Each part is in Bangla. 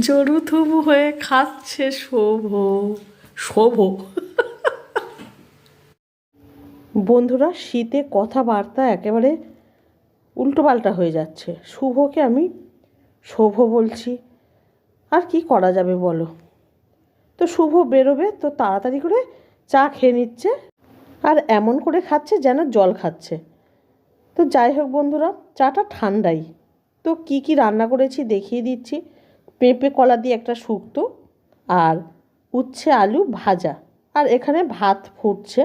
জরুথুবু হয়ে খাচ্ছে শোভ। শোভ? বন্ধুরা, শীতে কথাবার্তা একেবারে উল্টোপাল্টা হয়ে যাচ্ছে। শুভকে আমি শোভ বলছি। আর কি করা যাবে বলো? তো শুভ বেরোবে, তো তাড়াতাড়ি করে চা খেয়ে নিচ্ছে আর এমন করে খাচ্ছে যেন জল খাচ্ছে। তো যাই হোক বন্ধুরা, চাটা ঠান্ডাই। তো কি কি রান্না করেছি দেখিয়ে দিচ্ছি। পেঁপে কলা দিয়ে একটা শুক্তো আর উচ্ছে আলু ভাজা। আর এখানে ভাত ফুটছে।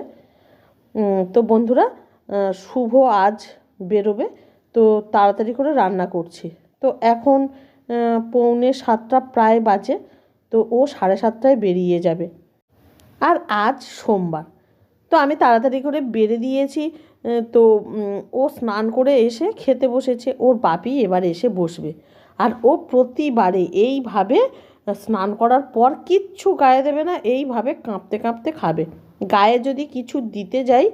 তো বন্ধুরা শুভ আজ বেরোবে। তো তাড়াতাড়ি করে রান্না করছি। তো এখন পৌনে সাতটা প্রায় বাজে। তো ও সাড়ে সাতটায় বেরিয়ে যাবে। আর আজ সোমবার। তো আমি তাড়াতাড়ি করে বেড়ে দিয়েছি। তো ও স্নান করে এসে খেতে বসেছে। ওর বাপি এবার এসে বসবে। আর ও প্রতিবারে এইভাবে স্নান করার পর কিচ্ছু গায়ে দেবে না, এইভাবে কাঁপতে কাঁপতে খাবে। গায়ে যদি কিছু দিতে যাই,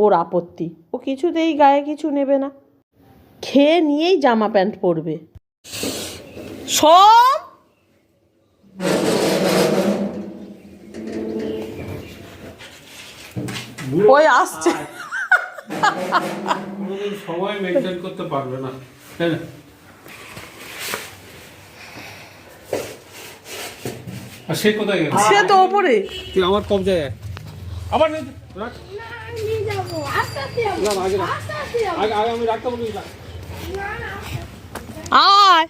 ওর আপত্তি। ও কিছুতেই গায়ে কিছু নেবে না। খেয়ে নিয়েই জামা প্যান্ট পরবে। সব ওই আসছে। সময় মেনটেন করতে পারবে না। তাই না সে কোথায় গেল সে তো ওপরে। তুই আমার কবজায়। আবার নে, না, না, না আয়।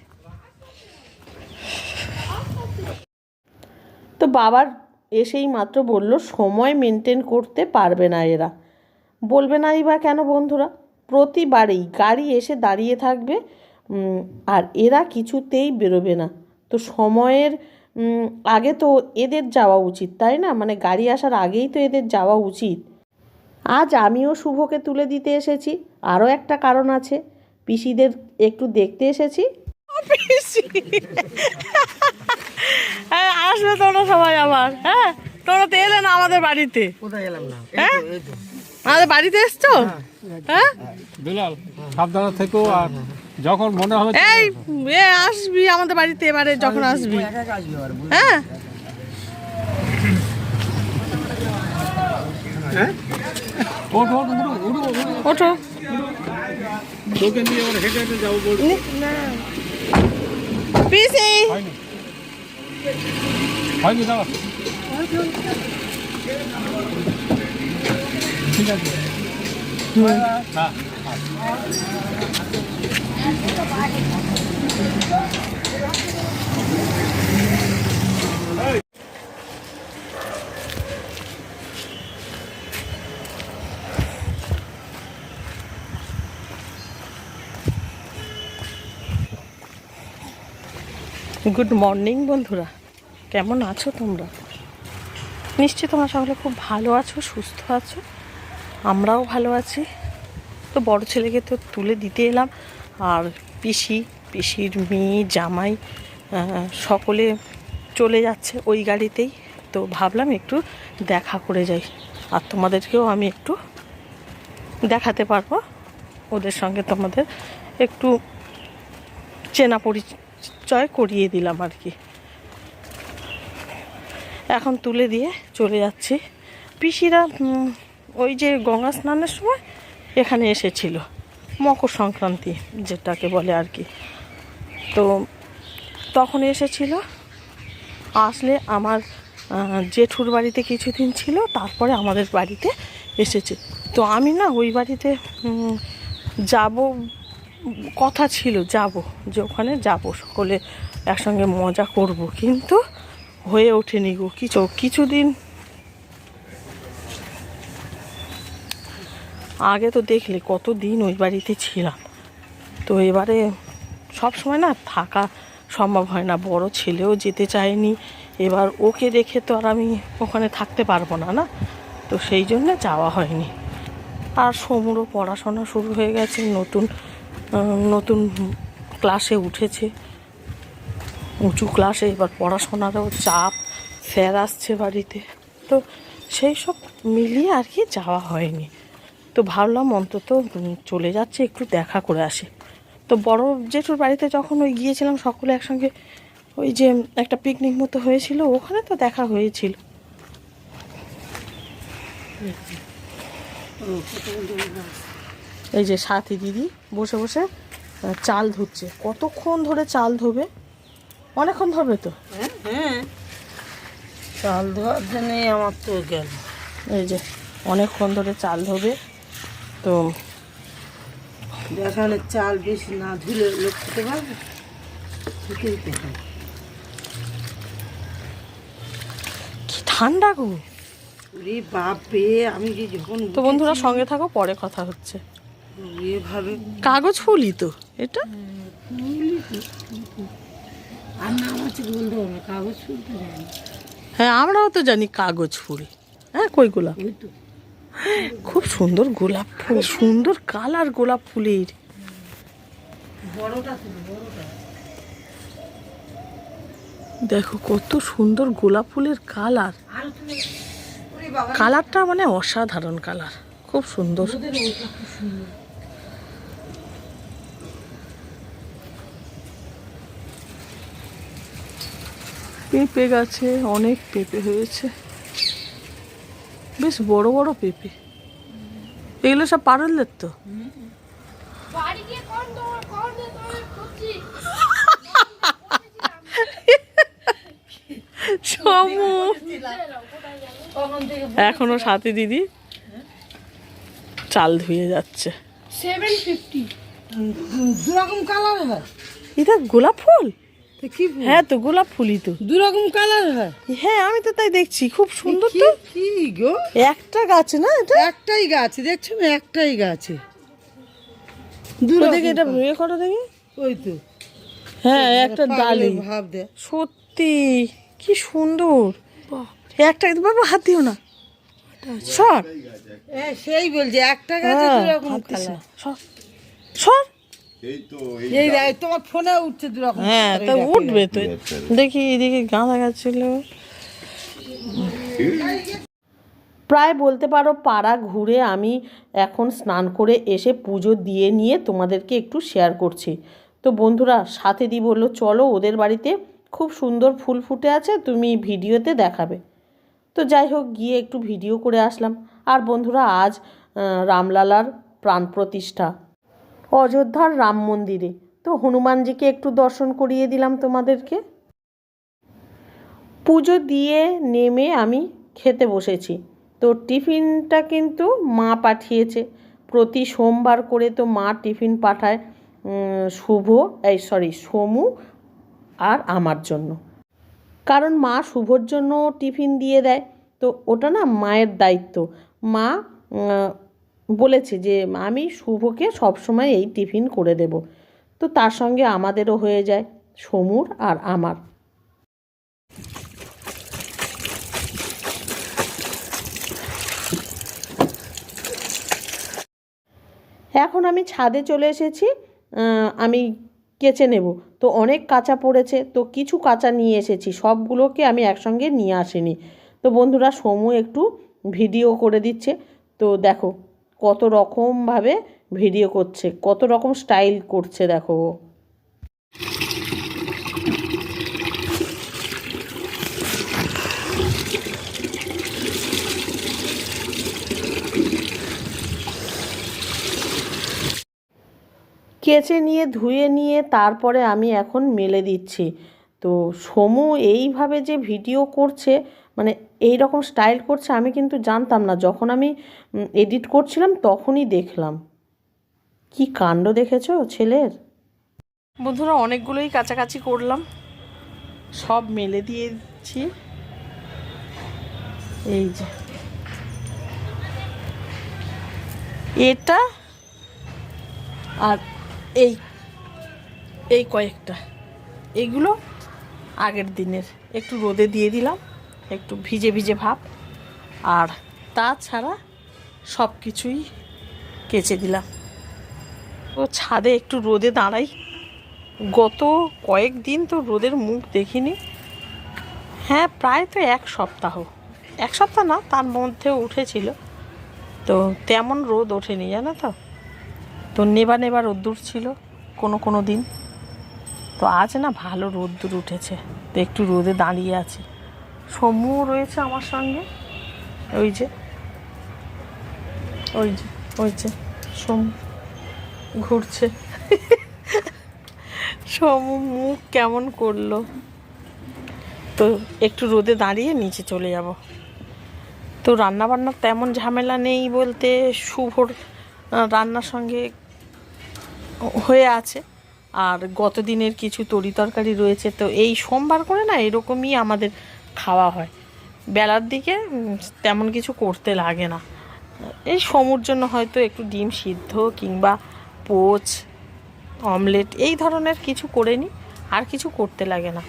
তো বাবার এসেই মাত্র বলল সময় মেনটেন করতে পারবে না এরা। বলবে নাই বা কেন বন্ধুরা? প্রতিবারেই গাড়ি এসে দাঁড়িয়ে থাকবে আর এরা কিছুতেই বেরোবে না। তো সময়ের আগে তো এদের যাওয়া উচিত তাই না? মানে গাড়ি আসার আগেই তো এদের যাওয়া উচিত। আজ আমিও শুভকে তুলে দিতে এসেছি। আরও একটা কারণ আছে। পিসিদের একটু দেখতে এসেছি। হ্যাঁ আসবে তোমরা সবাই আবার হ্যাঁ? তোমরা তো এলে না আমাদের বাড়িতে। কোথায় গেলাম না? হ্যাঁ? আমাদের বাড়িতে এসছো? হ্যাঁ? বিলাল সাবধানে থেকো আর যখন মনে হবে এই এ আসবি আমাদের বাড়িতে এবারে যখন আসবি। হ্যাঁ? ওঠ তোকে নিয়ে আবার হেঁটে হেঁটে যাব বলছি। পিসি! হয়নি। হয়নি ঠিক আছে। হ্যাঁ। গুড মর্নিং বন্ধুরা। কেমন আছো তোমরা? নিশ্চয়ই তোমরা সকলে খুব ভালো আছো, সুস্থ আছো। আমরাও ভালো আছি। তো বড় ছেলেকে তো তুলে দিতে এলাম। আর পিসি, পিসির মেয়ে, জামাই সকলে চলে যাচ্ছে ওই গাড়িতেই। তো ভাবলাম একটু দেখা করে যাই। আর তোমাদেরকেও আমি একটু দেখাতে পারব। ওদের সঙ্গে তোমাদের একটু চেনা পরিচয় করিয়ে দিলাম আর কি। এখন তুলে দিয়ে চলে যাচ্ছি। পিসিরা ওই যে গঙ্গা স্নানের সময় এখানে এসেছিল। মকর সংক্রান্তি যেটাকে বলে আর কি। তো তখন এসেছিল, আসলে আমার জেঠুর বাড়িতে কিছুদিন ছিল, তারপরে আমাদের বাড়িতে এসেছে। তো আমি না ওই বাড়িতে যাব, কথা ছিল, যাব, যে ওখানে যাব, সকলে একসঙ্গে মজা করব। কিন্তু হয়ে ওঠেনি গো, কিছু, কিছুদিন আগে তো দেখলে কত দিন ওই বাড়িতে ছিলাম। তো এবারে সব সময় না থাকা সম্ভব হয় না, বড় ছেলেও যেতে চায়নি। এবার ওকে রেখে তো আর আমি ওখানে থাকতে পারব না না? তো সেই জন্য যাওয়া হয়নি। আর সমুরও পড়াশোনা শুরু হয়ে গেছে, নতুন নতুন ক্লাসে উঠেছে। উঁচু ক্লাসে এবার পড়াশোনারও চাপ, স্যার আসছে বাড়িতে। তো সেই সব মিলিয়ে আর কি যাওয়া হয়নি। তো ভাবলাম অন্তত চলে যাচ্ছে একটু দেখা করে আসি। তো বড় জেঠুর বাড়িতে যখন ওই গিয়েছিলাম সকলে একসঙ্গে ওই যে একটা পিকনিক মতো হয়েছিল ওখানে তো দেখা হয়েছিল। এই যে সাথী দিদি বসে বসে চাল ধুচ্ছে। কতক্ষণ ধরে চাল ধোবে? অনেকক্ষণ ধরবে তো? হ্যাঁ। চাল ধোয়ার জন্যই আমার তো গেল। এই যে অনেকক্ষণ ধরে চাল ধোবে। তো দেখালে চাল বেশি না ধুলে লোক খেতে পারবে? খেতেই তো হবে। কি ঠান্ডা গো। ওরে বাপরে আমি যে যখন তো বন্ধুরা সঙ্গে থাকো পরে কথা হচ্ছে। এভাবে কাগজ ফুলি তো এটা? আর না আমার বলতে কাগজ না হ্যাঁ আমরাও তো জানি কাগজ ফুল। হ্যাঁ কইগুলা? ওই তো। খুব সুন্দর গোলাপ ফুল সুন্দর কালার গোলাপ ফুলের। দেখো কত সুন্দর গোলাপ ফুলের কালার। কালারটা মানে অসাধারণ কালার খুব সুন্দর। পেঁপে গাছে অনেক পেঁপে হয়েছে। বেশ বড় বড় পেঁপে। এগুলো সব পারলের তো। সমু। এখনও সাথী দিদি চাল ধুয়ে যাচ্ছে। সেভেন ফিফটি দু কালার হয়। এটা গোলাপ ফুল? হ্যাঁ তো গোলাপ ফুলই তো। দু রকম কালার হয়? হ্যাঁ আমি তো তাই দেখছি খুব সুন্দর তো। কি গো? একটা গাছ না এটা? একটাই গাছ দেখছ? না একটাই গাছে। দু দেখি এটা দেখি? ওই তো। হ্যাঁ একটা ডালি ভাব দে। সত্যি কি সুন্দর। একটা বাবা হাত দিও না। সর। সেই বলছে একটা গাছে হ্যাঁ, দু রকম কালার না, সর। সর। এই তোমার ফোনে উঠছে দু রকম হ্যাঁ তা দেখ, উঠবে তো। দেখি এদিকে গাঁদা গাছ ছিল। প্রায় বলতে পারো পাড়া ঘুরে আমি এখন স্নান করে এসে পুজো দিয়ে নিয়ে তোমাদেরকে একটু শেয়ার করছি। তো বন্ধুরা সাথে দি বলল চলো ওদের বাড়িতে খুব সুন্দর ফুল ফুটে আছে তুমি ভিডিওতে দেখাবে। তো যাই হোক গিয়ে একটু ভিডিও করে আসলাম। আর বন্ধুরা আজ রামলালার প্রাণ প্রতিষ্ঠা। অযোধ্যার রাম মন্দিরে। তো হনুমানজিকে একটু দর্শন করিয়ে দিলাম তোমাদেরকে। পুজো দিয়ে নেমে আমি খেতে বসেছি। তো টিফিনটা কিন্তু মা পাঠিয়েছে। প্রতি সোমবার করে তো মা টিফিন পাঠায় শুভ, এই সরি, সমু আর আমার জন্য। কারণ মা শুভর জন্য টিফিন দিয়ে দেয়। তো ওটা না মায়ের দায়িত্ব। মা বলেছে যে, আমি শুভকে সবসময় এই টিফিন করে দেব। তো তার সঙ্গে আমাদেরও হয়ে যায়, সমুর আর আমার। এখন আমি ছাদে চলে এসেছি আমি কেচে নেব। তো অনেক কাঁচা পড়েছে, তো কিছু কাঁচা নিয়ে এসেছি, সবগুলোকে আমি একসঙ্গে নিয়ে আসিনি। তো বন্ধুরা, সমু একটু ভিডিও করে দিচ্ছে। তো দেখো কত রকমভাবে ভিডিও করছে, কত রকম স্টাইল করছে দেখো। কেচে নিয়ে, ধুয়ে নিয়ে তারপরে আমি এখন মেলে দিচ্ছি তো সমু এইভাবে যে ভিডিও করছে মানে এই রকম স্টাইল করছে, আমি কিন্তু জানতাম না। যখন আমি এডিট করছিলাম, তখনই দেখলাম। কি কাণ্ড দেখেছ ছেলের? বন্ধুরা, অনেকগুলোই কাছাকাছি করলাম। সব মেলে দিয়েছি। এই যে। এটা আর এই এই কয়েকটা। এইগুলো আগের দিনের। একটু রোদে দিয়ে দিলাম। একটু ভিজে ভিজে ভাব। আর তাছাড়া সব কিছুই কেচে দিলাম। ও ছাদে একটু রোদে দাঁড়াই। গত কয়েকদিন তো রোদের মুখ দেখিনি। হ্যাঁ প্রায় তো এক সপ্তাহ। এক সপ্তাহ না, তার মধ্যেও উঠেছিল। তো তেমন রোদ ওঠেনি, জানো তো? তো নেবা নেবা রোদ্দুর ছিল কোনো কোনো দিন। তো আজ না ভালো রোদ্দুর উঠেছে। তো একটু রোদে দাঁড়িয়ে আছি। সমু রয়েছে আমার সঙ্গে। ওই যে। ওই যে ওই যে, সমু ঘুরছে। সমু মুখ কেমন করল? তো একটু রোদে দাঁড়িয়ে নিচে চলে যাব। তো রান্নাবান্নার তেমন ঝামেলা নেই বলতে শুভর রান্নার সঙ্গে হয়ে আছে। আর গত দিনের কিছু তরি তরকারি রয়েছে। তো এই সোমবার করে না এরকমই আমাদের খাওয়া হয়। বেলার দিকে তেমন কিছু করতে লাগে না। এই সমুর জন্য হয়তো একটু ডিম সিদ্ধ কিংবা পোচ, অমলেট এই ধরনের কিছু করে নিই আর কিছু করতে লাগে না।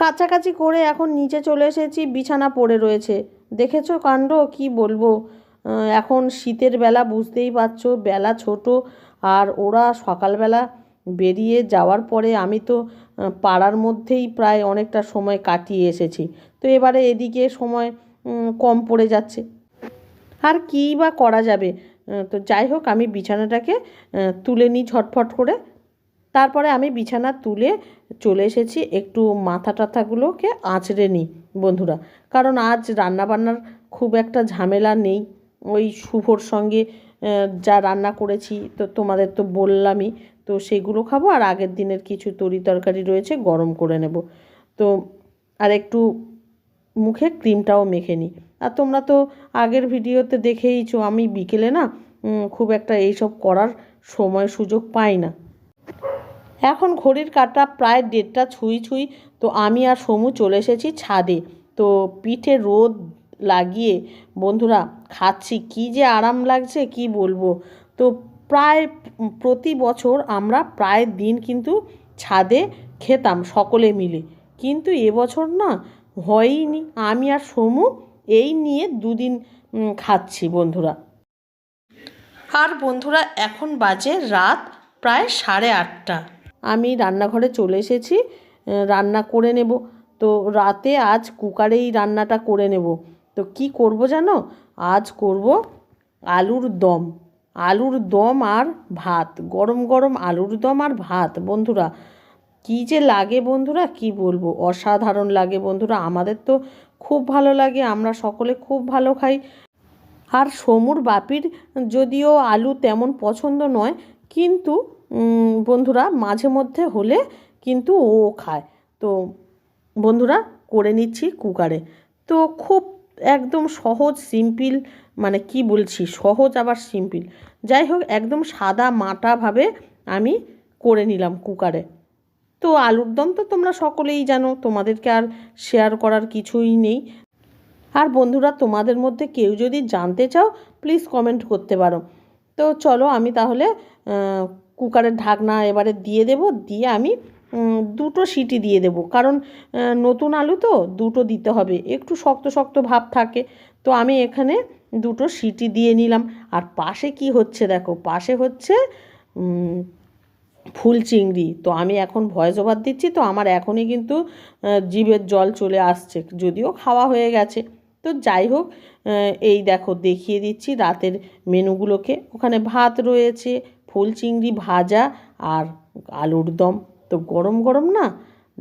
কাছাকাছি করে এখন নিচে চলে এসেছি, বিছানা পড়ে রয়েছে। দেখেছ কাণ্ড? কি বলব? এখন শীতের বেলা বুঝতেই পারছ, বেলা ছোট, আর ওরা সকালবেলা বেরিয়ে যাওয়ার পরে আমি তো পাড়ার মধ্যেই প্রায় অনেকটা সময় কাটিয়ে এসেছি। তো এবারে এদিকে সময় কম পড়ে যাচ্ছে। আর কী বা করা যাবে? তো যাই হোক, আমি বিছানাটাকে তুলে নিই ঝটফট করে। তারপরে আমি বিছানা তুলে চলে এসেছি একটু মাথা টাথাগুলোকে আঁচড়ে নিই, বন্ধুরা। কারণ আজ রান্নাবান্নার খুব একটা ঝামেলা নেই। ওই শুভর সঙ্গে যা রান্না করেছি, তো তোমাদের তো বললামই তো সেগুলো খাব আর আগের দিনের কিছু তরি তরকারি রয়েছে, গরম করে নেব। তো আর একটু মুখে ক্রিমটাও মেখে নিই। আর তোমরা তো আগের ভিডিওতে দেখেইছো, আমি বিকেলে না খুব একটা এইসব করার সময় সুযোগ পাই না। এখন ঘড়ির কাটা প্রায় দেড়টা ছুঁই ছুঁই, তো আমি আর সমু চলে এসেছি ছাদে। তো পিঠে রোদ লাগিয়ে, বন্ধুরা, খাচ্ছি। কি যে আরাম লাগছে, কি বলব? তো প্রায় প্রতি বছর আমরা প্রায় দিন কিন্তু ছাদে খেতাম সকলে মিলে। কিন্তু এবছর না হয়ইনি। আমি আর সমু এই নিয়ে দুদিন খাচ্ছি বন্ধুরা। আর বন্ধুরা, এখন বাজে রাত প্রায় সাড়ে আটটা। আমি রান্নাঘরে চলে এসেছি রান্না করে নেব। তো রাতে আজ কুকারেই রান্নাটা করে নেব। তো কি করব জানো? আজ করব আলুর দম। আলুর দম আর ভাত, গরম গরম আলুর দম আর ভাত। বন্ধুরা, কী যে লাগে বন্ধুরা, কি বলব? অসাধারণ লাগে বন্ধুরা। আমাদের তো খুব ভালো লাগে, আমরা সকলে খুব ভালো খাই। আর সমুর বাপির যদিও আলু তেমন পছন্দ নয়, কিন্তু বন্ধুরা, মাঝে মধ্যে হলে কিন্তু ও খায়। তো, বন্ধুরা, করে নিচ্ছি কুকারে। তো খুব একদম সহজ সিম্পল মানে কি বলছি? সহজ আবার সিম্পল যাই হোক, একদম সাদা মাটাভাবে আমি করে নিলাম কুকারে। তো আলুর দম তো তোমরা সকলেই জানো, তোমাদেরকে আর শেয়ার করার কিছুই নেই। আর বন্ধুরা, তোমাদের মধ্যে কেউ যদি জানতে চাও প্লিজ কমেন্ট করতে পারো। তো চলো আমি তাহলে কুকারের ঢাকনা এবারে দিয়ে দেব, দিয়ে আমি দুটো সিটি দিয়ে দেব। কারণ নতুন আলু তো দুটো দিতে হবে। একটু শক্ত শক্ত ভাব থাকে। তো আমি এখানে দুটো সিটি দিয়ে নিলাম। আর পাশে কি হচ্ছে দেখো? পাশে হচ্ছে ফুল চিংড়ি। তো আমি এখন ভয়েস ওভার দিচ্ছি। তো আমার এখনই কিন্তু জিভের জল চলে আসছে। যদিও খাওয়া হয়ে গেছে। তো যাই হোক এই দেখো দেখিয়ে দিচ্ছি রাতের মেনুগুলোকে। ওখানে ভাত রয়েছে, ফুল চিংড়ি ভাজা আর আলুর দম। তো গরম গরম না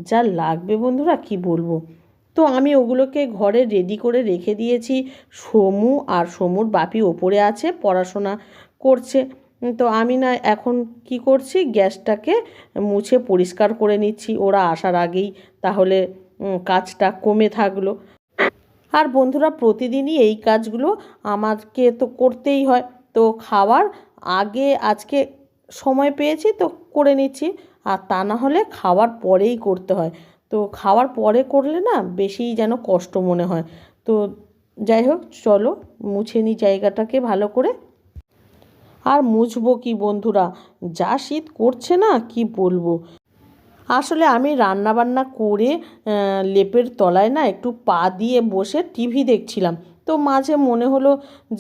যা লাগবে বন্ধুরা, কি বলব? তো আমি ওগুলোকে ঘরে রেডি করে রেখে দিয়েছি। সমু আর সমুর বাপি ওপরে আছে, পড়াশোনা করছে। তো আমি না এখন কি করছি, গ্যাসটাকে মুছে পরিষ্কার করে নিচ্ছি। ওরা আসার আগেই তাহলে কাজটা কমে থাকল। আর বন্ধুরা, প্রতিদিনই এই কাজগুলো আমাকে তো করতেই হয়। তো খাওয়ার আগে, আজকে সময় পেয়েছি, তো করে নিচ্ছি। আর তা না হলে খাওয়ার পরেই করতে হয়। তো খাওয়ার পরে করলে না বেশি যেন কষ্ট মনে হয়। তো যাই হোক, চলো মুছে নিই জায়গাটাকে ভালো করে। আর মুছবো কি বন্ধুরা? যা শীত করছে না, কি বলব? আসলে আমি রান্না বান্না করে লেপের তলায় না একটু পা দিয়ে বসে টিভি দেখছিলাম। তো মাঝে মনে হলো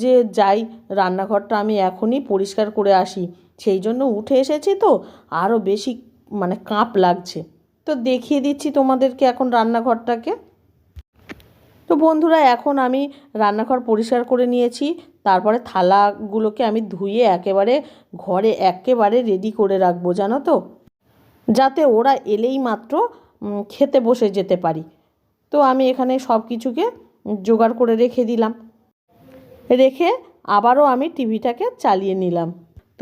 যে যাই, রান্নাঘরটা আমি এখনই পরিষ্কার করে আসি। সেই জন্য উঠে এসেছি তো আরও বেশি মানে কাঁপ লাগছে। তো দেখিয়ে দিচ্ছি তোমাদেরকে এখন রান্নাঘরটাকে। তো বন্ধুরা, এখন আমি রান্নাঘর পরিষ্কার করে নিয়েছি। তারপরে থালাগুলোকে আমি ধুয়ে একেবারে ঘরে একেবারে রেডি করে রাখব, জানো তো? যাতে ওরা এলেই মাত্র খেতে বসে যেতে পারি। তো আমি এখানে সব কিছুকে জোগাড় করে রেখে দিলাম। রেখে আবারও আমি টিভিটাকে চালিয়ে নিলাম।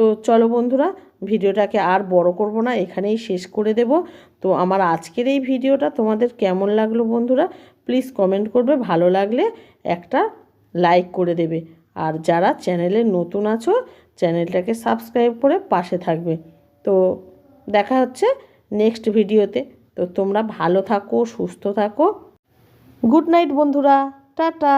তো চলো বন্ধুরা, ভিডিওটাকে আর বড় করব না, এখানেই শেষ করে দেব। তো আমার আজকের এই ভিডিওটা তোমাদের কেমন লাগল বন্ধুরা প্লিজ কমেন্ট করবে। ভালো লাগলে একটা লাইক করে দেবে। আর যারা চ্যানেলে নতুন আছো চ্যানেলটাকে সাবস্ক্রাইব করে পাশে থাকবে। তো দেখা হচ্ছে নেক্সট ভিডিওতে। তো তোমরা ভালো থাকো, সুস্থ থাকো। গুড নাইট বন্ধুরা, টাটা।